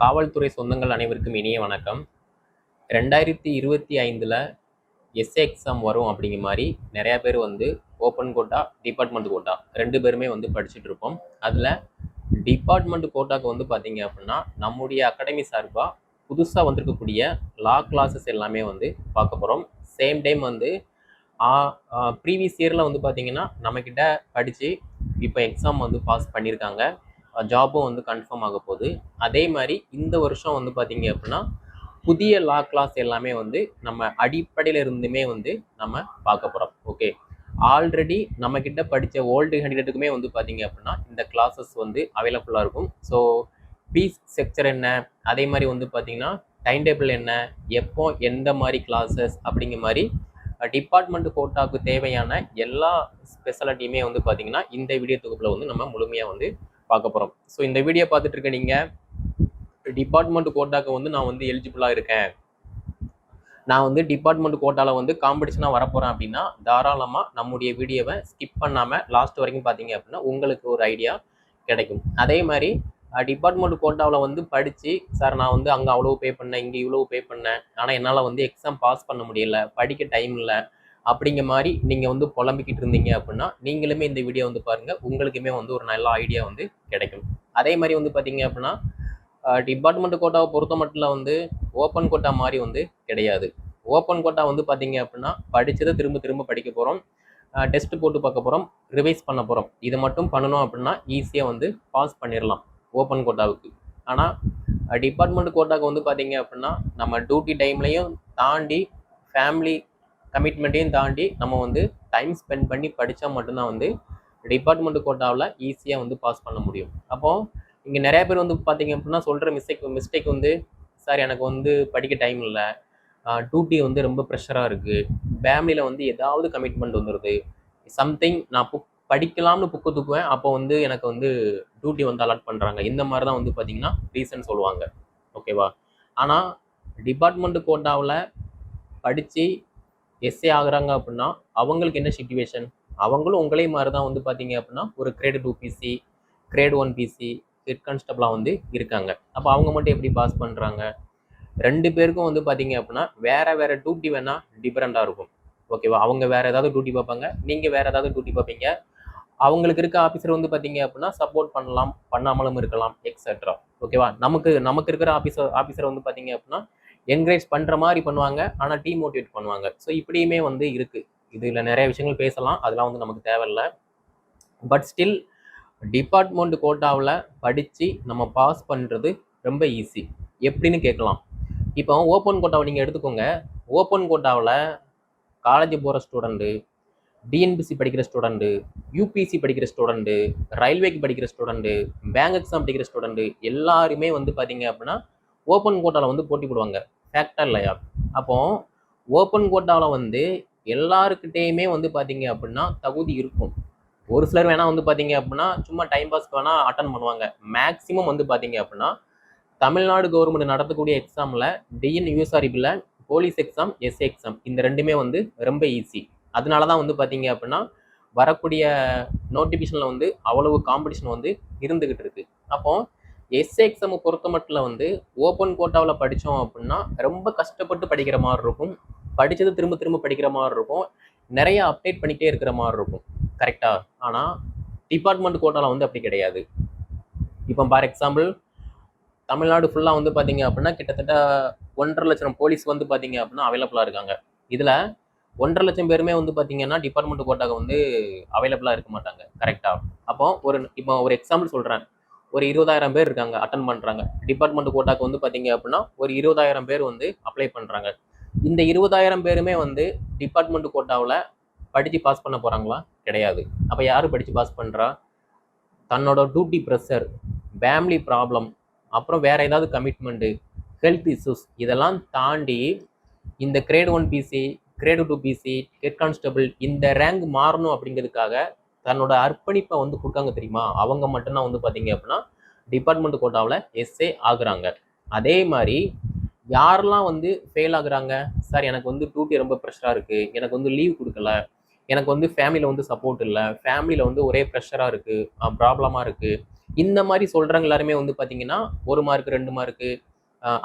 காவல்துறை சொந்தங்கள் அனைவருக்கும் இனிய வணக்கம். ரெண்டாயிரத்தி இருபத்தி ஐந்தில் எஸ்ஏ எக்ஸாம் வரும் அப்படிங்கிற மாதிரி நிறையா பேர் வந்து ஓப்பன் கோட்டா டிபார்ட்மெண்ட் கோட்டா ரெண்டு பேருமே வந்து படிச்சுட்டு இருப்போம். அதில் டிபார்ட்மெண்ட் கோட்டாக்கு வந்து பார்த்தீங்க அப்படின்னா நம்முடைய அகாடமி சார்பாக புதுசாக வந்திருக்கக்கூடிய லா கிளாஸஸ் எல்லாமே வந்து பார்க்க போகிறோம் சேம் டைம் வந்து ப்ரீவியஸ் இயரில் வந்து பார்த்தீங்கன்னா நம்மக்கிட்ட படித்து இப்போ எக்ஸாம் வந்து பாஸ் பண்ணியிருக்காங்க ஜாபும் வந்து கன்ஃபார்ம் ஆக போகுது. அதே மாதிரி இந்த வருஷம் வந்து பார்த்தீங்க அப்படின்னா புதிய லா கிளாஸ் எல்லாமே வந்து நம்ம அடிப்படையில் இருந்துமே வந்து நம்ம பார்க்க போகிறோம் ஓகே ஆல்ரெடி நம்ம படித்த ஓல்டு கேண்டிடேட்டுக்குமே வந்து பார்த்தீங்க அப்படின்னா இந்த கிளாஸஸ் வந்து அவைலபிளாக இருக்கும். ஸோ ஃபீஸ் ஸ்ட்ரக்சர் என்ன? அதே மாதிரி வந்து பார்த்தீங்கன்னா டைம் டேபிள் என்ன? எப்போ எந்த மாதிரி கிளாஸஸ் அப்படிங்கிற மாதிரி டிபார்ட்மெண்ட் கோட்டாவுக்கு தேவையான எல்லா ஸ்பெஷாலிட்டியுமே வந்து பார்த்தீங்கன்னா இந்த வீடியோ தொகுப்பில் வந்து நம்ம முழுமையாக வந்து பார்க்க போகிறோம் ஸோ இந்த வீடியோ பார்த்துட்டு இருக்க நீங்கள் டிபார்ட்மெண்ட் கோட்டாக்கு வந்து நான் வந்து எலிஜிபிளாக இருக்கேன். நான் வந்து டிபார்ட்மெண்ட் கோட்டாவில் வந்து காம்படிஷனாக வரப்போகிறேன் அப்படின்னா தாராளமாக நம்முடைய வீடியோவை ஸ்கிப் பண்ணாமல் லாஸ்ட் வரைக்கும் பார்த்தீங்க அப்படின்னா உங்களுக்கு ஒரு ஐடியா கிடைக்கும். அதே மாதிரி டிபார்ட்மெண்ட் கோட்டாவில் வந்து படித்து சார் நான் வந்து அங்கே அவ்வளோ பே பண்ணேன் இங்கே இவ்வளோ பே பண்ணேன் ஆனால் என்னால் வந்து எக்ஸாம் பாஸ் பண்ண முடியல படிக்க டைம் இல்லை அப்படிங்கிற மாதிரி நீங்கள் வந்து புலம்பிக்கிட்டு இருந்தீங்க அப்படின்னா நீங்களுமே இந்த வீடியோ வந்து பாருங்கள் உங்களுக்குமே வந்து ஒரு நல்ல ஐடியா வந்து கிடைக்கும். அதே மாதிரி வந்து பார்த்தீங்க அப்படின்னா டிபார்ட்மெண்ட் கோட்டாவை பொறுத்த மட்டும் வந்து ஓப்பன் கோட்டா மாதிரி வந்து கிடையாது. ஓப்பன் கோட்டா வந்து பார்த்தீங்க அப்படின்னா படித்ததை திரும்ப திரும்ப படிக்க போகிறோம் டெஸ்ட் போட்டு பார்க்க போகிறோம் ரிவைஸ் பண்ண போகிறோம் இது மட்டும் பண்ணணும் அப்படின்னா ஈஸியாக வந்து பாஸ் பண்ணிடலாம் ஓப்பன் கோட்டாவுக்கு. ஆனால் டிபார்ட்மெண்ட் கோட்டாவுக்கு வந்து பார்த்தீங்க அப்படின்னா நம்ம டியூட்டி டைம்லையும் தாண்டி ஃபேமிலி கமிட்மெண்ட்டையும் தாண்டி நம்ம வந்து டைம் ஸ்பெண்ட் பண்ணி படித்தா மட்டும்தான் வந்து டிபார்ட்மெண்ட் கோட்டாவில் ஈஸியாக வந்து பாஸ் பண்ண முடியும். அப்போது இங்கே நிறைய பேர் வந்து பார்த்தீங்க அப்படின்னா சொல்கிற மிஸ்டேக் மிஸ்டேக் வந்து சார் எனக்கு வந்து படிக்க டைம் இல்லை. டியூட்டி வந்து ரொம்ப ப்ரெஷராக இருக்குது ஃபேமிலியில் வந்து ஏதாவது கமிட்மெண்ட் வந்துடுது சம்திங் நான் புக் படிக்கலாம்னு புக்கு தூக்குவேன். அப்போ வந்து எனக்கு வந்து டியூட்டி வந்து அலாட் பண்ணுறாங்க இந்த மாதிரி தான் வந்து பார்த்தீங்கன்னா ரீசன் சொல்லுவாங்க. ஓகேவா ஆனால் டிபார்ட்மெண்ட் கோட்டாவில் படித்து எஸ்ஏ ஆகுறாங்க அப்படின்னா அவங்களுக்கு என்ன சுச்சுவேஷன் அவங்களும் உங்களே மாதிரி தான் வந்து பார்த்தீங்க அப்படின்னா ஒரு grade two PC grade one PC head கான்ஸ்டபிளாக வந்து இருக்காங்க. அப்போ அவங்க மட்டும் எப்படி பாஸ் பண்ணுறாங்க ரெண்டு பேருக்கும் வந்து பார்த்தீங்க அப்படின்னா வேறு வேறு டியூட்டி வேணால் டிஃப்ரெண்ட்டாக இருக்கும். ஓகேவா அவங்க வேறு ஏதாவது டியூட்டி பார்ப்பாங்க. நீங்கள் வேறு ஏதாவது டியூட்டி பார்ப்பீங்க. அவங்களுக்கு இருக்க ஆஃபீஸர் வந்து பார்த்தீங்க அப்படின்னா சப்போர்ட் பண்ணலாம் பண்ணாமலும் இருக்கலாம் எக்ஸெட்ரா ஓகேவா நமக்கு நமக்கு இருக்கிற ஆஃபீஸர் ஆஃபீஸர் வந்து பார்த்தீங்க அப்படின்னா என்கரேஜ் பண்ணுற மாதிரி பண்ணுவாங்க ஆனால் டிமோட்டிவேட் பண்ணுவாங்க. ஸோ இப்படியுமே வந்து இருக்குது இதில் நிறைய விஷயங்கள் பேசலாம். அதெல்லாம் வந்து நமக்கு தேவையில்ல. பட் ஸ்டில் டிபார்ட்மெண்ட் கோட்டாவில் படித்து நம்ம பாஸ் பண்ணுறது ரொம்ப ஈஸி எப்படின்னு கேட்கலாம். இப்போ ஓப்பன் கோட்டாவை நீங்கள் எடுத்துக்கோங்க. ஓப்பன் கோட்டாவில் காலேஜ் போகிற ஸ்டூடெண்ட்டு டிஎன்பிசி படிக்கிற ஸ்டூடெண்ட்டு யூபிசி படிக்கிற ஸ்டூடெண்ட்டு ரயில்வேக்கு படிக்கிற ஸ்டூடெண்ட்டு பேங்க் எக்ஸாம் படிக்கிற ஸ்டூடெண்ட்டு எல்லாருமே வந்து பார்த்தீங்க அப்படின்னா ஓப்பன் கோட்டாவில் வந்து போட்டி போடுவாங்க. ஃபேக்டர் இல்லையா அப்போது ஓப்பன் கோட்டாவில் வந்து எல்லாருக்கிட்டேயுமே வந்து பார்த்தீங்க அப்படின்னா தகுதி இருக்கும். ஒரு சிலர் வேணால் வந்து பார்த்தீங்க அப்படின்னா சும்மா டைம் பாஸ்க்கு வேணால் அட்டன் பண்ணுவாங்க. மேக்ஸிமம் வந்து பார்த்தீங்க அப்படின்னா தமிழ்நாடு கவர்மெண்ட் நடத்தக்கூடிய எக்ஸாமில் டிஎன் யூஎஸ்ஆர்பியில் போலீஸ் எக்ஸாம் எஸ்ஏ எக்ஸாம் இந்த ரெண்டுமே வந்து ரொம்ப ஈஸி அதனால தான் வந்து பார்த்தீங்க அப்படின்னா வரக்கூடிய நோட்டிஃபிகேஷனில் வந்து அவ்வளவு காம்படிஷன் வந்து இருந்துக்கிட்டு இருக்குது அப்போது எஸ்ஏ எக்ஸாமை பொறுத்த மட்டும் வந்து ஓப்பன் கோட்டாவில் படித்தோம் அப்படின்னா ரொம்ப கஷ்டப்பட்டு படிக்கிற மாதிரி இருக்கும். படித்தது திரும்ப திரும்ப படிக்கிற மாதிரி இருக்கும். நிறைய அப்டேட் பண்ணிக்கிட்டே இருக்கிற மாதிரி இருக்கும். கரெக்டாக ஆனால் டிபார்ட்மெண்ட் கோட்டாவில் வந்து அப்படி கிடையாது. இப்போ ஃபார் எக்ஸாம்பிள் தமிழ்நாடு ஃபுல்லாக வந்து பார்த்தீங்க அப்படின்னா கிட்டத்தட்ட ஒன்றரை லட்சம் போலீஸ் வந்து பார்த்தீங்க அப்படின்னா அவைலபிளாக இருக்காங்க. இதில் ஒன்றரை லட்சம் பேருமே வந்து பார்த்தீங்கன்னா டிபார்ட்மெண்ட் கோட்டாக வந்து அவைலபிளாக இருக்க மாட்டாங்க. கரெக்டாக அப்போ ஒரு இப்போ ஒரு எக்ஸாம்பிள் சொல்கிறேன் ஒரு இருபதாயிரம் பேர் இருக்காங்க அட்டன் பண்ணுறாங்க டிபார்ட்மெண்ட் கோட்டாக்கு வந்து பார்த்தீங்க அப்படின்னா ஒரு இருபதாயிரம் பேர் வந்து அப்ளை பண்ணுறாங்க இந்த இருபதாயிரம் பேருமே வந்து டிபார்ட்மெண்ட் கோட்டாவில் படித்து பாஸ் பண்ண போகிறாங்களா கிடையாது. அப்போ யார் படித்து பாஸ் பண்ணுறா தன்னோட டியூட்டி ப்ரெஷர் ஃபேமிலி ப்ராப்ளம் அப்புறம் வேறு ஏதாவது கமிட்மெண்ட்டு ஹெல்த் இஷ்யூஸ் இதெல்லாம் தாண்டி இந்த grade one PC grade two PC head constable இந்த ரேங்க் மாறணும் அப்படிங்கிறதுக்காக தன்னோட அர்ப்பணிப்பை வந்து கொடுக்காங்க தெரியுமா? அவங்க மட்டும்தான் வந்து பார்த்தீங்க அப்படின்னா டிபார்ட்மெண்ட் கோட்டாவில் எஸ்ஏ ஆகுறாங்க. அதே மாதிரி யாரெல்லாம் வந்து ஃபெயில் ஆகுறாங்க? சார் எனக்கு வந்து டியூட்டி ரொம்ப ப்ரெஷராக இருக்குது எனக்கு வந்து லீவ் கொடுக்கல. எனக்கு வந்து ஃபேமிலியில் வந்து சப்போர்ட் இல்லை. ஃபேமிலியில் வந்து ஒரே ப்ரெஷராக இருக்குது ப்ராப்ளமாக இருக்குது இந்த மாதிரி சொல்கிறவங்க எல்லாருமே வந்து பார்த்தீங்கன்னா ஒரு மார்க் ரெண்டு மார்க்கு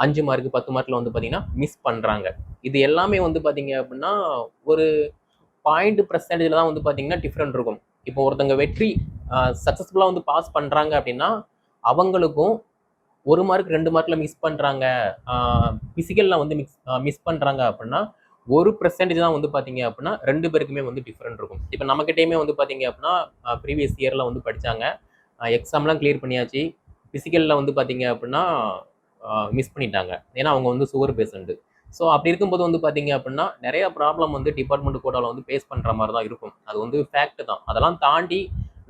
அஞ்சு மார்க் பத்து மார்க்கில் வந்து பார்த்தீங்கன்னா மிஸ் பண்ணுறாங்க இது எல்லாமே வந்து பார்த்தீங்க அப்படின்னா ஒரு பாயிண்ட் பர்சன்டேஜில் தான் வந்து பார்த்தீங்கன்னா டிஃப்ரெண்ட் இருக்கும். இப்போ ஒருத்தங்க வெற்றி சக்ஸஸ்ஃபுல்லாக வந்து பாஸ் பண்ணுறாங்க அப்படின்னா அவங்களுக்கும் ஒரு மார்க் ரெண்டு மார்க்கில் மிஸ் பண்ணுறாங்க பிசிக்கல்ல வந்து மிஸ் மிஸ் பண்ணுறாங்க அப்படின்னா ஒரு பெர்சன்டேஜ் தான் வந்து பார்த்தீங்க அப்படின்னா ரெண்டு பேருக்குமே வந்து டிஃப்ரெண்ட் இருக்கும். இப்போ நம்மக்கிட்டேயுமே வந்து பார்த்தீங்க அப்படின்னா ப்ரீவியஸ் இயரில் வந்து படித்தாங்க எக்ஸாம்லாம் கிளியர் பண்ணியாச்சு. ஃபிசிக்கலில் வந்து பார்த்தீங்க அப்படின்னா மிஸ் பண்ணிட்டாங்க. ஏன்னா அவங்க வந்து சுகர் பேஷண்ட்டு ஸோ அப்படி இருக்கும்போது வந்து பார்த்தீங்க அப்படின்னா நிறைய ப்ராப்ளம் வந்து டிபார்ட்மெண்ட் கோட்டாவில் வந்து ஃபேஸ் பண்ணுற மாதிரி தான் இருக்கும். அது வந்து ஃபேக்ட் தான். அதெல்லாம் தாண்டி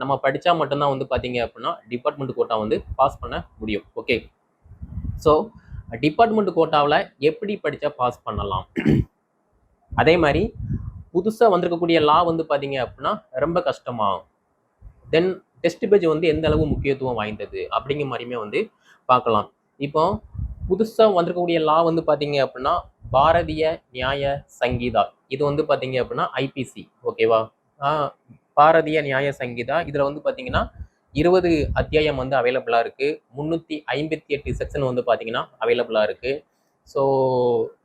நம்ம படித்தா மட்டும்தான் வந்து பார்த்தீங்க அப்படின்னா டிபார்ட்மெண்ட் கோட்டா வந்து பாஸ் பண்ண முடியும். ஓகே ஸோ டிபார்ட்மெண்ட் கோட்டாவில் எப்படி படித்தா பாஸ் பண்ணலாம்? அதே மாதிரி புதுசாக வந்திருக்கக்கூடிய லா வந்து பார்த்தீங்க அப்படின்னா ரொம்ப கஷ்டமாகும் தென் டெஸ்ட் பேஜ் வந்து எந்த அளவு முக்கியத்துவம் வாய்ந்தது அப்படிங்கிற மாதிரியுமே வந்து பார்க்கலாம். இப்போ புதுசாக வந்திருக்கக்கூடிய லா வந்து பார்த்தீங்க அப்படின்னா பாரதிய நியாய சங்கீதா. இது வந்து பார்த்தீங்க அப்படின்னா ஐபிசி ஓகேவா பாரதிய நியாய சங்கீதா. இதில் வந்து பார்த்தீங்கன்னா இருபது அத்தியாயம் வந்து அவைலபிளாக இருக்குது முந்நூற்றி ஐம்பத்தி எட்டு செக்ஷன் வந்து பார்த்தீங்கன்னா அவைலபிளாக இருக்குது ஸோ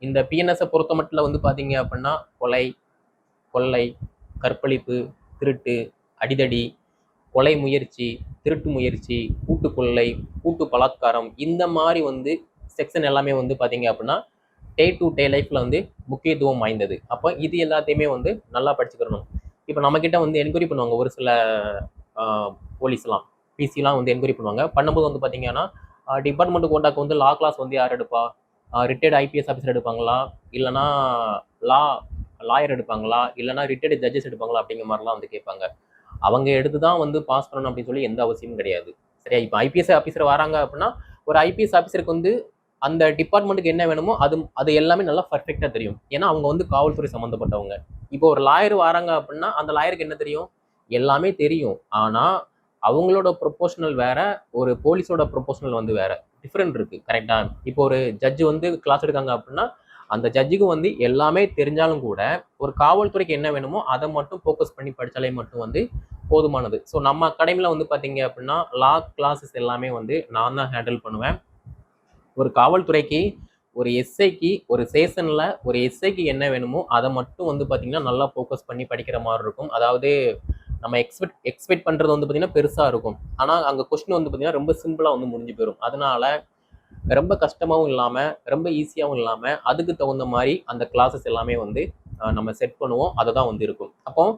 இந்த பிஎன்எஸை பொறுத்த மட்டும் வந்து பார்த்தீங்க அப்படின்னா கொலை கொள்ளை கற்பழிப்பு திருட்டு அடிதடி கொலை முயற்சி திருட்டு முயற்சி கூட்டு கொள்ளை கூட்டு பலாத்காரம் இந்த மாதிரி வந்து செக்ஷன் எல்லாமே வந்து பார்த்தீங்க அப்படின்னா டே டு டே லைஃப்பில் வந்து முக்கியத்துவம் வாய்ந்தது. அப்போ இது எல்லாத்தையுமே வந்து நல்லா படிச்சுக்கிறணும் இப்போ நம்மக்கிட்ட வந்து என்கொயரி பண்ணுவாங்க. ஒரு சில போலீஸ்லாம் பிசிலாம் வந்து என்கொயரி பண்ணுவாங்க. பண்ணும்போது வந்து பார்த்தீங்கன்னா டிபார்ட்மெண்ட் கோட்டாக்கு வந்து லா கிளாஸ் வந்து யார் எடுப்பா? ரிட்டையர்டு ஐபிஎஸ் ஆஃபீஸர் எடுப்பாங்களா? இல்லைனா லா லாயர் எடுப்பாங்களா? இல்லைனா ரிட்டையர்டு ஜட்ஜஸ் எடுப்பாங்களா? அப்படிங்கிற மாதிரிலாம் வந்து கேட்பாங்க. அவங்க எடுத்து தான் வந்து பாஸ் பண்ணணும் அப்படின்னு சொல்லி எந்த அவசியமும் கிடையாது. சரியா? இப்போ ஐபிஎஸ் ஆஃபீஸர் வராங்க அப்படின்னா ஒரு ஐபிஎஸ் ஆஃபீஸருக்கு வந்து அந்த டிபார்ட்மெண்ட்டுக்கு என்ன வேணுமோ அது அது எல்லாமே நல்லா பர்ஃபெக்டாக தெரியும். ஏன்னா அவங்க வந்து காவல்துறை சம்மந்தப்பட்டவங்க இப்போ ஒரு லாயர் வராங்க அப்படின்னா அந்த லாயருக்கு என்ன தெரியும்? எல்லாமே தெரியும். ஆனால் அவங்களோட ப்ரொபோஷனல் வேற ஒரு போலீஸோட ப்ரொபோஷனல் வந்து வேற. டிஃப்ரெண்ட் இருக்கு கரெக்டா இப்போ ஒரு ஜட்ஜு வந்து கிளாஸ் எடுக்காங்க அப்படின்னா அந்த ஜட்ஜுக்கு வந்து எல்லாமே தெரிஞ்சாலும் கூட ஒரு காவல்துறைக்கு என்ன வேணுமோ அதை மட்டும் ஃபோக்கஸ் பண்ணி படித்தாலே மட்டும் வந்து போதுமானது. ஸோ நம்ம அகாடமியில் வந்து பார்த்தீங்க அப்படின்னா லா கிளாஸஸ் எல்லாமே வந்து நான் தான் ஹேண்டில் பண்ணுவேன். ஒரு காவல்துறைக்கு ஒரு எஸ்ஐக்கு ஒரு சேஷனில் ஒரு எஸ்ஐக்கு என்ன வேணுமோ அதை மட்டும் வந்து பார்த்திங்கன்னா நல்லா ஃபோக்கஸ் பண்ணி படிக்கிற மாதிரி இருக்கும். அதாவது நம்ம எக்ஸ்பெக்ட் எக்ஸ்பெக்ட் பண்ணுறது வந்து பார்த்திங்கன்னா பெருசாக இருக்கும். ஆனால் அங்கே கொஸ்டின் வந்து பார்த்திங்கன்னா ரொம்ப சிம்பிளாக வந்து முடிஞ்சு போயிடும் அதனால ரொம்ப கஷ்டமாகவும் இல்லாமல் ரொம்ப ஈஸியாகவும் இல்லாமல் அதுக்கு தகுந்த மாதிரி அந்த கிளாஸஸ் எல்லாமே வந்து நம்ம செட் பண்ணுவோம். அதை தான் வந்து இருக்கும். அப்போது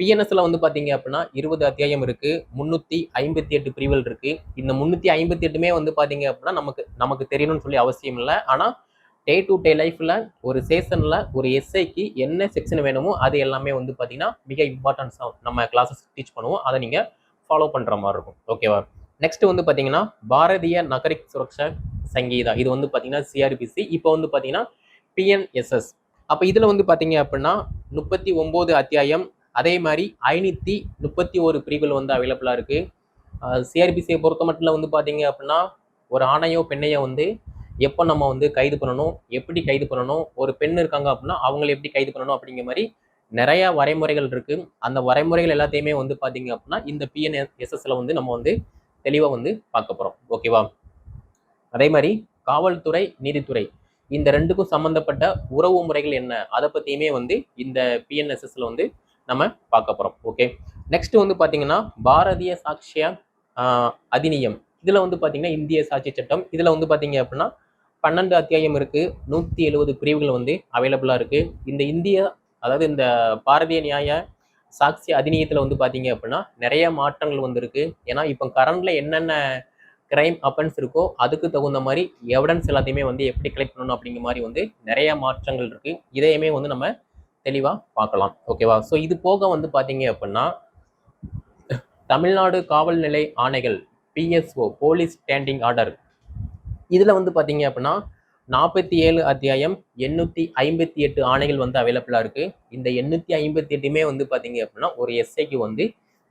பிஎன்எஸ்ல வந்து பார்த்தீங்க அப்படின்னா இருபது அத்தியாயம் இருக்கு முன்னூத்தி ஐம்பத்தி எட்டு பிரிவுகள் இருக்கு. இந்த முந்நூற்றி ஐம்பத்தி எட்டுமே வந்து பார்த்தீங்க அப்படின்னா நமக்கு நமக்கு தெரியணும்னு சொல்லி அவசியம் இல்லை. ஆனால் டே டு டே லைஃப்பில் ஒரு சேஷனில் ஒரு எஸ்ஐக்கு என்ன செக்ஷன் வேணுமோ அது எல்லாமே வந்து பார்த்தீங்கன்னா மிக இம்பார்ட்டன்ஸாக நம்ம கிளாஸஸ் டீச் பண்ணுவோம். அதை நீங்கள் ஃபாலோ பண்ணுற மாதிரி இருக்கும். ஓகேவா நெக்ஸ்ட் வந்து பார்த்தீங்கன்னா பாரதிய நகரிக் சுரக்ஷா சங்கீதா. இது வந்து பார்த்தீங்கன்னா சிஆர்பிசி இப்போ வந்து பார்த்தீங்கன்னா பிஎன்எஸ்எஸ் அப்போ இதில் வந்து பார்த்தீங்க அப்படின்னா முப்பத்தி ஒம்பது அத்தியாயம் அதே மாதிரி ஐநூற்றி முப்பத்தி ஒரு பிரிவுகள் வந்து அவைலபிளாக இருக்குது சிஆர்பிசியை பொறுத்த மட்டும் வந்து பார்த்தீங்க அப்படின்னா ஒரு ஆணையோ பெண்ணையோ வந்து எப்போ நம்ம வந்து கைது பண்ணணும் எப்படி கைது பண்ணணும் ஒரு பெண் இருக்காங்க அப்படின்னா அவங்களை எப்படி கைது பண்ணணும் அப்படிங்கிற மாதிரி நிறையா வரைமுறைகள் இருக்குது அந்த வரைமுறைகள் எல்லாத்தையுமே வந்து பார்த்தீங்க அப்படின்னா இந்த பிஎன்எஸ்எஸ்ல வந்து நம்ம வந்து தெளிவாக வந்து பார்க்க போகிறோம் ஓகேவா அதே மாதிரி காவல்துறை நீதித்துறை. இந்த ரெண்டுக்கும் சம்மந்தப்பட்ட உறவு முறைகள் என்ன? அதை பற்றியுமே வந்து இந்த பிஎன்எஸ்எஸ்ல வந்து நம்ம பார்க்க போகிறோம் ஓகே நெக்ஸ்ட் வந்து பார்த்தீங்கன்னா பாரதிய சாட்சிய அதிநியம். இதில் வந்து பார்த்தீங்கன்னா இந்திய சாட்சி சட்டம். இதில் வந்து பார்த்தீங்க அப்படின்னா பன்னெண்டு அத்தியாயம் இருக்குது நூற்றி எழுபது பிரிவுகள் வந்து அவைலபிளாக இருக்குது இந்த இந்திய அதாவது இந்த பாரதிய நியாய சாட்சி அதிநியத்தில் வந்து பார்த்தீங்க அப்படின்னா நிறைய மாற்றங்கள் வந்திருக்கு. ஏன்னா இப்போ கரண்ட்ல என்னென்ன கிரைம் அப்பன்ஸ் இருக்கோ அதுக்கு தகுந்த மாதிரி எவிடன்ஸ் எல்லாத்தையுமே வந்து எப்படி கலெக்ட் பண்ணணும் அப்படிங்கிற மாதிரி வந்து நிறைய மாற்றங்கள் இருக்கு. இதையுமே வந்து நம்ம தெளிவாக பார்க்கலாம். ஓகேவா ஸோ இது போக வந்து பார்த்தீங்க அப்படின்னா தமிழ்நாடு காவல் நிலை ஆணைகள் பிஎஸ்ஓ போலீஸ் ஸ்டாண்டிங் ஆர்டர் இதில் வந்து பார்த்தீங்க அப்படின்னா நாற்பத்தி ஏழு அத்தியாயம் எண்ணூற்றி ஐம்பத்தி எட்டு ஆணைகள் வந்து அவைலபிளாக இருக்குது இந்த எண்ணூற்றி ஐம்பத்தி எட்டுமே வந்து பார்த்தீங்க அப்படின்னா ஒரு எஸ்ஐக்கு வந்து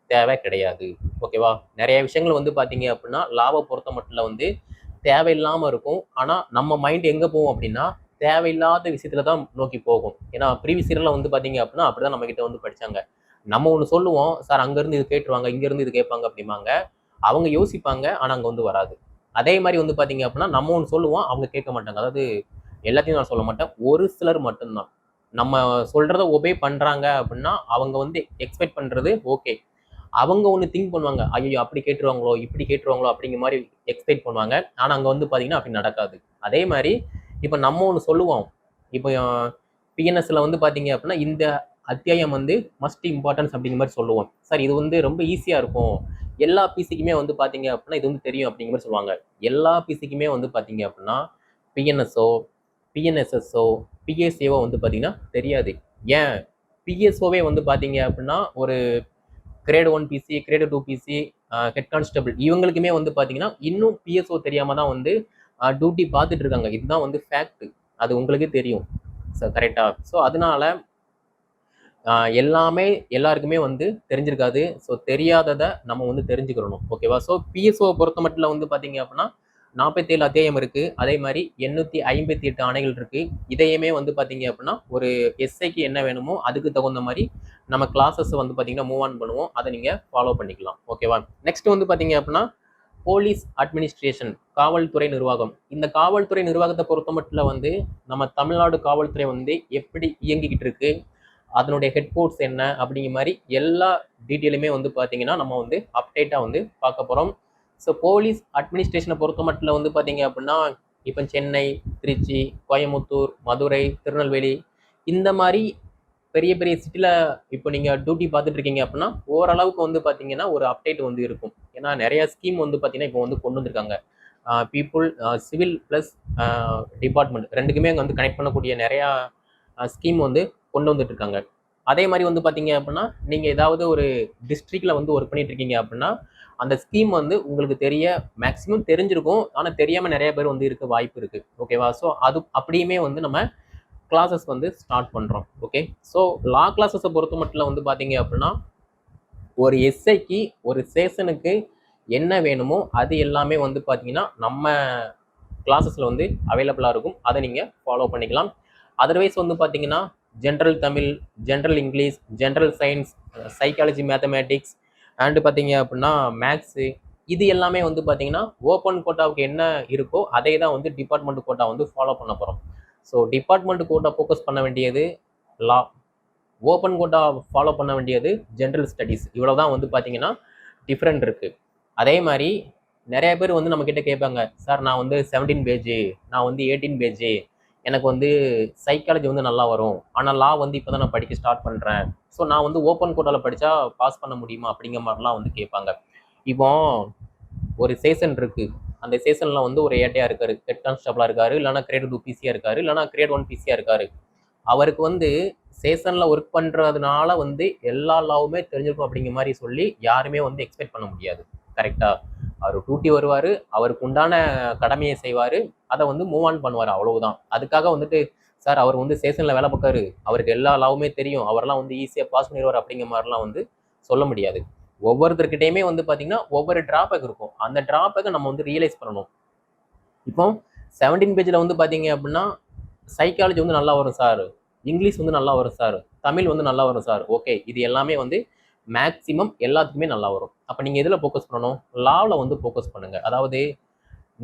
தேவை கிடையாது. ஓகேவா நிறைய விஷயங்கள் வந்து பார்த்தீங்க அப்படின்னா லாப பொறுத்த மட்டும் வந்து தேவையில்லாமல் இருக்கும். ஆனால் நம்ம மைண்ட் எங்கே போவோம் அப்படின்னா தேவையில்லாத விஷயத்துல தான் நோக்கி போகும். ஏன்னா ப்ரீவியஸ் இயரில் வந்து பார்த்தீங்க அப்படின்னா அப்படிதான் நம்ம கிட்ட வந்து படிச்சாங்க. நம்ம ஒன்று சொல்லுவோம் சார் அங்கேருந்து இது கேட்டுருவாங்க இங்கேருந்து இது கேட்பாங்க அப்படிம்பாங்க. அவங்க யோசிப்பாங்க ஆனால் அங்கே வந்து வராது. அதே மாதிரி வந்து பார்த்தீங்க அப்படின்னா நம்ம ஒன்று சொல்லுவோம் அவங்க கேட்க மாட்டாங்க. அதாவது எல்லாத்தையும் நான் சொல்ல மாட்டேன். ஒரு சிலர் மட்டும்தான். நம்ம சொல்கிறத ஒபே பண்ணுறாங்க அப்படின்னா அவங்க வந்து எக்ஸ்பெக்ட் பண்ணுறது ஓகே அவங்க ஒன்று திங்க் பண்ணுவாங்க ஐயோ அப்படி கேட்டுருவாங்களோ இப்படி கேட்டுருவாங்களோ அப்படிங்கிற மாதிரி எக்ஸ்பெக்ட் பண்ணுவாங்க. ஆனால் அங்கே வந்து பார்த்தீங்கன்னா அப்படி நடக்காது. அதே மாதிரி இப்போ நம்ம ஒன்று சொல்லுவோம். இப்போ பிஎன்எஸ்ல வந்து பார்த்தீங்க அப்படின்னா இந்த அத்தியாயம் வந்து மஸ்ட் இம்பார்ட்டன்ஸ் அப்படிங்கிற மாதிரி சொல்லுவோம். சார் இது வந்து ரொம்ப ஈஸியாக இருக்கும். எல்லா பிசிக்குமே வந்து பார்த்தீங்க அப்படின்னா இது வந்து தெரியும் அப்படிங்கிற மாதிரி சொல்லுவாங்க. எல்லா பிசிக்குமே வந்து பார்த்தீங்க அப்படின்னா பிஎன்எஸ்ஓ பிஎன்எஸ்எஸ்ஓ பிஎஸ்ஏஓ வந்து பார்த்தீங்கன்னா தெரியாது. ஏன்? பிஎஸ்ஓவே வந்து பார்த்தீங்க அப்படின்னா ஒரு grade one PC grade two PC head constable இவங்களுக்குமே வந்து பார்த்தீங்கன்னா இன்னும் பிஎஸ்ஓ தெரியாமல் தான் வந்து டியூட்டி பார்த்துட்டு இருக்காங்க இதுதான் வந்து ஃபேக்ட் அது உங்களுக்கே தெரியும். சார் கரெக்டாக ஸோ அதனால எல்லாமே எல்லாருக்குமே வந்து தெரிஞ்சிருக்காது. ஸோ தெரியாததை நம்ம வந்து தெரிஞ்சுக்கிறணும் ஓகேவா ஸோ பிஎஸ்ஓ பொறுத்த மட்டும் வந்து பார்த்தீங்க அப்படின்னா நாற்பத்தேழு அத்தியாயம் இருக்குது அதே மாதிரி எண்ணூற்றி ஐம்பத்தி எட்டு ஆணைகள் இருக்குது இதையுமே வந்து பார்த்தீங்க அப்படின்னா ஒரு எஸ்ஐக்கு என்ன வேணுமோ அதுக்கு தகுந்த மாதிரி நம்ம கிளாஸஸ் வந்து பார்த்தீங்கன்னா மூவ் ஆன் பண்ணுவோம். அதை நீங்கள் ஃபாலோ பண்ணிக்கலாம். ஓகேவா நெக்ஸ்ட் வந்து பார்த்தீங்க அப்படின்னா போலீஸ் அட்மினிஸ்ட்ரேஷன் காவல்துறை நிர்வாகம். இந்த காவல்துறை நிர்வாகத்தை பொறுத்த மட்டும் வந்து நம்ம தமிழ்நாடு காவல்துறை வந்து எப்படி இயங்கிக்கிட்டு இருக்கு அதனுடைய ஹெட்கோர்ட்ஸ் என்ன அப்படிங்கிற மாதிரி எல்லா டீட்டெயிலுமே வந்து பார்த்தீங்கன்னா நம்ம வந்து அப்டேட்டாக வந்து பார்க்க போகிறோம் ஸோ போலீஸ் அட்மினிஸ்ட்ரேஷனை பொறுத்த மட்டும் வந்து பார்த்தீங்க அப்படின்னா இப்போ சென்னை திருச்சி கோயம்புத்தூர் மதுரை திருநெல்வேலி இந்த மாதிரி பெரிய பெரிய சிட்டியில் இப்போ நீங்கள் டியூட்டி பார்த்துட்டு இருக்கீங்க அப்படின்னா ஓரளவுக்கு வந்து பார்த்தீங்கன்னா ஒரு அப்டேட் வந்து இருக்கும். ஏன்னா நிறைய ஸ்கீம் வந்து பார்த்தீங்கன்னா இப்போ வந்து கொண்டு வந்திருக்காங்க. பீப்புள் சிவில் ப்ளஸ் டிபார்ட்மெண்ட் ரெண்டுக்குமே அங்கே வந்து கனெக்ட் பண்ணக்கூடிய நிறையா ஸ்கீம் வந்து கொண்டு வந்துட்டு இருக்காங்க அதே மாதிரி வந்து பார்த்தீங்க அப்படின்னா நீங்கள் ஏதாவது ஒரு டிஸ்ட்ரிக்டில் வந்து ஒர்க் பண்ணிட்டு இருக்கீங்க அப்படின்னா அந்த ஸ்கீம் வந்து உங்களுக்கு தெரிய மேக்ஸிமம் தெரிஞ்சிருக்கும். ஆனால் தெரியாமல் நிறைய பேர் வந்து இருக்க வாய்ப்பு இருக்குது ஓகேவா ஸோ அது அப்படியுமே வந்து நம்ம கிளாஸஸ் வந்து ஸ்டார்ட் பண்ணுறோம் ஓகே ஸோ லா கிளாஸஸை பொறுத்த மட்டும் வந்து பார்த்தீங்க அப்படின்னா ஒரு எஸ்ஐக்கு ஒரு சேஷனுக்கு என்ன வேணுமோ அது எல்லாமே வந்து பார்த்தீங்கன்னா நம்ம கிளாஸஸில் வந்து அவைலபிளாக இருக்கும். அதை நீங்கள் ஃபாலோ பண்ணிக்கலாம். அதர்வைஸ் வந்து பார்த்தீங்கன்னா general Tamil general English general science psychology mathematics and பார்த்தீங்க அப்படின்னா மேக்ஸு இது எல்லாமே வந்து பார்த்தீங்கன்னா ஓப்பன் கோட்டாவுக்கு என்ன இருக்கோ அதே தான் வந்து டிபார்ட்மெண்ட் கோட்டா வந்து ஃபாலோ பண்ண போகிறோம் ஸோ டிபார்ட்மெண்ட் கோட்டா ஃபோக்கஸ் பண்ண வேண்டியது லா ஓப்பன் கோட்டா ஃபாலோ பண்ண வேண்டியது ஜென்ரல் ஸ்டடீஸ் இவ்வளோ தான் வந்து பார்த்தீங்கன்னா டிஃப்ரெண்ட் இருக்குது அதே மாதிரி நிறைய பேர் வந்து நம்மக்கிட்ட கேட்பாங்க சார் நான் வந்து செவன்டீன் பேஜு நான் வந்து எயிட்டீன் பேஜு எனக்கு வந்து சைக்காலஜி வந்து நல்லா வரும். ஆனால் லா வந்து இப்போ தான் நான் படிக்க ஸ்டார்ட் பண்ணுறேன் ஸோ நான் வந்து ஓப்பன் கோட்டாவில் படித்தா பாஸ் பண்ண முடியுமா? அப்படிங்கிற மாதிரிலாம் வந்து கேட்பாங்க. இப்போ ஒரு சேஷன் இருக்குது அந்த சேஷனில் வந்து ஒரு ஏட்டையாக இருக்காரு. ஹெட் கான்ஸ்டபிளாக இருக்காரு. இல்லைனா கிரேட் டூ பிசியாக இருக்காரு. இல்லைனா கிரேட் ஒன் பிசியாக இருக்காரு. அவருக்கு வந்து சேஷனில் ஒர்க் பண்ணுறதுனால வந்து எல்லா லாவுமே தெரிஞ்சிருக்கும் அப்படிங்கிற மாதிரி சொல்லி யாருமே வந்து எக்ஸ்பெக்ட் பண்ண முடியாது. கரெக்டாக அவர் டூட்டி வருவார் அவருக்கு உண்டான கடமையை செய்வார் அதை வந்து மூவ் ஆன் பண்ணுவார் அவ்வளவுதான். அதுக்காக வந்துட்டு சார் அவர் வந்து சேசனில் வேலை பார்க்காரு. அவருக்கு எல்லா லாவுமே தெரியும். அவரெல்லாம் வந்து ஈஸியாக பாஸ் பண்ணிடுவார் அப்படிங்கிற மாதிரிலாம் வந்து சொல்ல முடியாது. ஒவ்வொருத்தர்கிட்டையுமே வந்து பார்த்திங்கன்னா ஒவ்வொரு ட்ராபேக் இருக்கும். அந்த ட்ராபேக்கை நம்ம வந்து ரியலைஸ் பண்ணணும். இப்போ செவன்டீன் பேஜில் வந்து பார்த்தீங்க அப்படின்னா சைக்காலஜி வந்து நல்லா வரும் சார் இங்கிலீஷ் வந்து நல்லா வரும் சார் தமிழ் வந்து நல்லா வரும் சார் ஓகே இது எல்லாமே வந்து மேக்சிமம் எல்லாத்துக்குமே நல்லா வரும். அப்போ நீங்கள் எதில் ஃபோக்கஸ் பண்ணணும்? லாவில் வந்து ஃபோக்கஸ் பண்ணுங்கள் அதாவது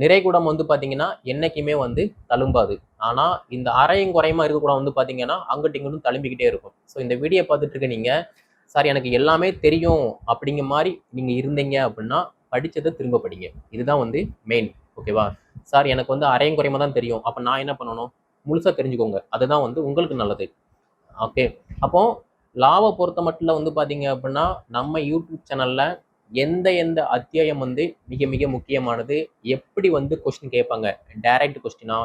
நிறைகுடம் வந்து பார்த்தீங்கன்னா என்றைக்குமே வந்து தழும்பாது. ஆனால் இந்த அரையும் குறையுமா இருக்கக்கூடாது வந்து பார்த்தீங்கன்னா அங்கிட்ட இங்கிட்டும் தழும்பிக்கிட்டே இருக்கும். ஸோ இந்த வீடியோ பார்த்துட்டு இருக்க நீங்கள் சார் எனக்கு எல்லாமே தெரியும் அப்படிங்கிற மாதிரி நீங்கள் இருந்தீங்க அப்படின்னா படித்ததை திரும்ப படிங்க. இதுதான் வந்து மெயின் ஓகேவா சார் எனக்கு வந்து அரையும் குறையமாக தான் தெரியும். அப்போ நான் என்ன பண்ணணும்? முழுசாக தெரிஞ்சுக்கோங்க. அதுதான் வந்து உங்களுக்கு நல்லது. ஓகே அப்போ லாவை பொறுத்த மட்டும் வந்து பார்த்தீங்க அப்படின்னா நம்ம யூடியூப் சேனலில் எந்த எந்த அத்தியாயம் வந்து மிக மிக முக்கியமானது? எப்படி வந்து கொஸ்டின் கேட்பாங்க? டைரக்ட் கொஸ்டினா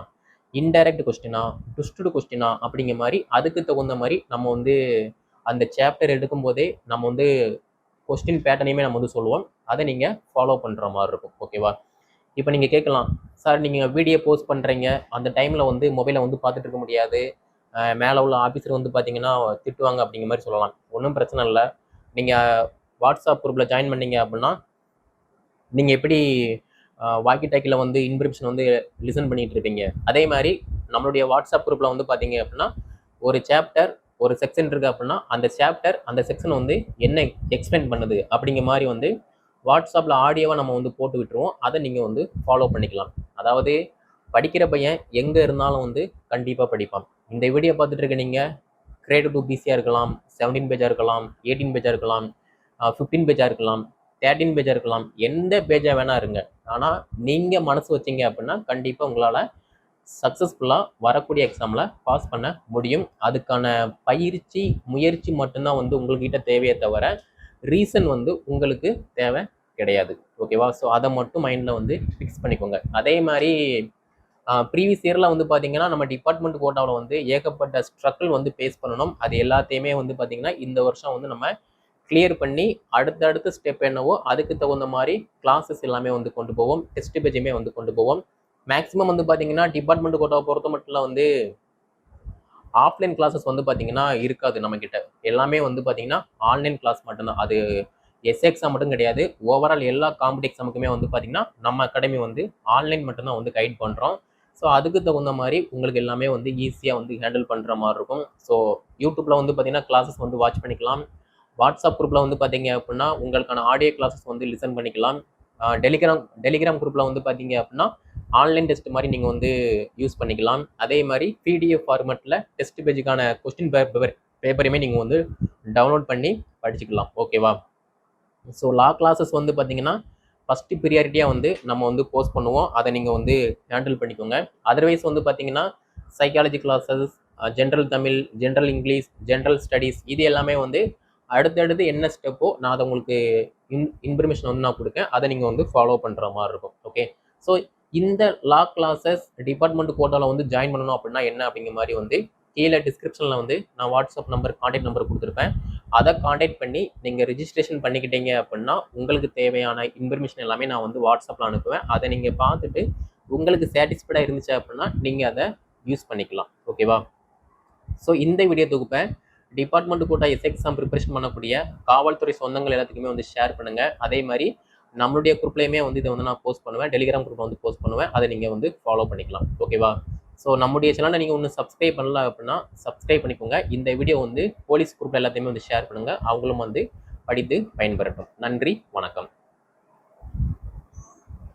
இன்டைரக்ட் கொஸ்டினா டுஸ்டு கொஸ்டினா அப்படிங்கிற மாதிரி அதுக்கு தகுந்த மாதிரி நம்ம வந்து அந்த சாப்டர் எடுக்கும் போதே நம்ம வந்து கொஸ்டின் பேட்டர்னையுமே நம்ம வந்து சொல்லுவோம். அதை நீங்கள் ஃபாலோ பண்ணுற மாதிரி இருக்கும். ஓகேவா இப்போ நீங்கள் கேட்கலாம். சார் நீங்கள் வீடியோ போஸ்ட் பண்ணுறீங்க அந்த டைமில் வந்து மொபைலை வந்து பார்த்துட்டு இருக்க முடியாது. மேலே உள்ள ஆஃபீஸர் வந்து பார்த்தீங்கன்னா திட்டுவாங்க அப்படிங்கிற மாதிரி சொல்லலாம். ஒன்றும் பிரச்சனை இல்லை. நீங்கள் வாட்ஸ்அப் குரூப்பில் ஜாயின் பண்ணீங்க அப்படின்னா நீங்கள் எப்படி வாக்கி டாக்கியில் வந்து இன்ஃபர்மேஷன் வந்து லிசன் பண்ணிகிட்டு இருப்பீங்க. அதே மாதிரி நம்மளுடைய வாட்ஸ்அப் குரூப்பில் வந்து பார்த்தீங்க அப்படின்னா ஒரு சாப்டர் ஒரு செக்ஷன் இருக்குது அப்படின்னா அந்த சாப்டர் அந்த செக்ஷன் வந்து என்ன எக்ஸ்பிளைன் பண்ணுது அப்படிங்கிற மாதிரி வந்து வாட்ஸ்அப்பில் ஆடியோவாக நம்ம வந்து போட்டு விட்டுருவோம். அதை நீங்கள் வந்து ஃபாலோ பண்ணிக்கலாம். அதாவது படிக்கிற பையன் எங்கே இருந்தாலும் வந்து கண்டிப்பாக படிப்பான். இந்த வீடியோ பார்த்துட்டு இருக்க நீங்கள் கிரேட் டூ பிசியாக இருக்கலாம் செவன்டீன் பேஜாக இருக்கலாம் எயிட்டீன் பேஜாக இருக்கலாம் ஃபிஃப்டீன் பேஜாக இருக்கலாம் தேர்ட்டீன் பேஜாக இருக்கலாம் எந்த பேஜாக வேணா இருங்க. ஆனால் நீங்கள் மனசு வச்சீங்க அப்படின்னா கண்டிப்பாக உங்களால் சக்ஸஸ்ஃபுல்லாக வரக்கூடிய எக்ஸாமில் பாஸ் பண்ண முடியும். அதுக்கான பயிற்சி முயற்சி மட்டும்தான் வந்து உங்கள்கிட்ட தேவையே தவிர ரீசன் வந்து உங்களுக்கு தேவை கிடையாது. ஓகேவா ஸோ அதை மட்டும் மைண்டில் வந்து ஃபிக்ஸ் பண்ணிக்கோங்க. அதே மாதிரி ப்ரீவியஸ் இயரில் வந்து பார்த்தீங்கன்னா நம்ம டிபார்ட்மெண்ட் கோட்டாவில் வந்து ஏகப்பட்ட ஸ்ட்ரகிள் வந்து ஃபேஸ் பண்ணணும். அது எல்லாத்தையுமே வந்து பார்த்தீங்கன்னா இந்த வருஷம் வந்து நம்ம கிளியர் பண்ணி அடுத்தடுத்த ஸ்டெப் என்னவோ அதுக்கு தகுந்த மாதிரி கிளாஸஸ் எல்லாமே வந்து கொண்டு போவோம். டெஸ்ட் பேஜுமே வந்து கொண்டு போவோம். மேக்ஸிமம் வந்து பார்த்தீங்கன்னா டிபார்ட்மெண்ட் கோட்டாவை பொறுத்த மட்டும் வந்து ஆஃப்லைன் கிளாஸஸ் வந்து பார்த்தீங்கன்னா இருக்காது நம்மக்கிட்ட எல்லாமே வந்து பார்த்தீங்கன்னா ஆன்லைன் கிளாஸ் மட்டும்தான். அது எஸ் எக்ஸாம் மட்டும் கிடையாது. ஓவரால் எல்லா காம்படி எக்ஸாமுக்குமே வந்து பார்த்தீங்கன்னா நம்ம அகாடமி வந்து ஆன்லைன் மட்டும்தான் வந்து கைட் பண்ணுறோம் ஸோ அதுக்கு தகுந்த மாதிரி உங்களுக்கு எல்லாமே வந்து ஈஸியாக வந்து ஹேண்டில் பண்ணுற மாதிரி இருக்கும். ஸோ யூடியூப்பில் வந்து பார்த்தீங்கன்னா கிளாஸஸ் வந்து வாட்ச் பண்ணிக்கலாம். வாட்ஸ்அப் குரூப்பில் வந்து பார்த்தீங்க அப்படின்னா உங்களுக்கான ஆடியோ கிளாஸஸ் வந்து லிசன் பண்ணிக்கலாம். டெலிகிராம் டெலிகிராம் குரூப்பில் வந்து பார்த்தீங்க அப்படின்னா ஆன்லைன் டெஸ்ட் மாதிரி நீங்கள் வந்து யூஸ் பண்ணிக்கலாம். அதே மாதிரி பிடிஎஃப் ஃபார்மெட்டில் டெஸ்ட் பேஜுக்கான கொஸ்டின் பேப்பர் பேப்பரையுமே நீங்கள் வந்து டவுன்லோட் பண்ணி படிச்சுக்கலாம். ஓகேவா ஸோ லா கிளாஸஸ் வந்து பார்த்தீங்கன்னா ஃபஸ்ட்டு ப்ரியாரிட்டியாக வந்து நம்ம வந்து போஸ்ட் பண்ணுவோம். அதை நீங்கள் வந்து ஹேண்டில் பண்ணிக்கோங்க. அதர்வைஸ் வந்து பார்த்தீங்கன்னா psychology classes general Tamil general English general studies இது எல்லாமே வந்து அடுத்தடுத்து என்ன ஸ்டெப்போ நான் அதை உங்களுக்கு இன் இன்ஃபர்மேஷன் வந்து நான் கொடுக்கேன். அதை நீங்கள் வந்து ஃபாலோ பண்ணுற மாதிரி இருக்கும். ஓகே ஸோ இந்த லா கிளாஸஸ் டிபார்ட்மெண்ட் கோட்டாவில் வந்து ஜாயின் பண்ணணும் அப்படின்னா என்ன அப்படிங்கிற மாதிரி வந்து கீழே டிஸ்கிரிப்ஷனில் வந்து நான் வாட்ஸ்அப் நம்பர் காண்டாக்ட் நம்பர் கொடுத்துருப்பேன். அதை காண்டாக்ட் பண்ணி நீங்கள் ரிஜிஸ்ட்ரேஷன் பண்ணிக்கிட்டீங்க அப்படின்னா உங்களுக்கு தேவையான இன்ஃபர்மேஷன் எல்லாமே நான் வந்து வாட்ஸ்அப்பில் அனுப்புவேன். அதை நீங்கள் பார்த்துட்டு உங்களுக்கு சாட்டிஸ்ஃபைடாக இருந்துச்சு அப்படின்னா நீங்கள் அதை யூஸ் பண்ணிக்கலாம். ஓகேவா ஸோ இந்த வீடியோ தொகுப்பை டிபார்ட்மெண்ட் கூட்ட எஸ் எக்ஸாம் ப்ரிப்பரேஷன் பண்ணக்கூடிய காவல்துறை சொந்தங்கள் எல்லாத்துக்குமே வந்து ஷேர் பண்ணுங்கள் அதே மாதிரி நம்மளுடைய குரூப்லேயுமே வந்து இதை வந்து நான் போஸ்ட் பண்ணுவேன். டெலிகிராம் குரூப்பில் வந்து போஸ்ட் பண்ணுவேன். அதை நீங்கள் வந்து ஃபாலோ பண்ணிக்கலாம். ஓகேவா ஸோ நம்முடைய சேனலை நீங்கள் ஒன்று சப்ஸ்கிரைப் பண்ணல அப்படின்னா சப்ஸ்கிரைப் பண்ணிக்கோங்க. இந்த வீடியோ வந்து போலீஸ் குரூப்பில் எல்லாத்தையுமே வந்து ஷேர் பண்ணுங்கள் அவங்களும் வந்து படித்து பயன்பெறட்டும். நன்றி வணக்கம்.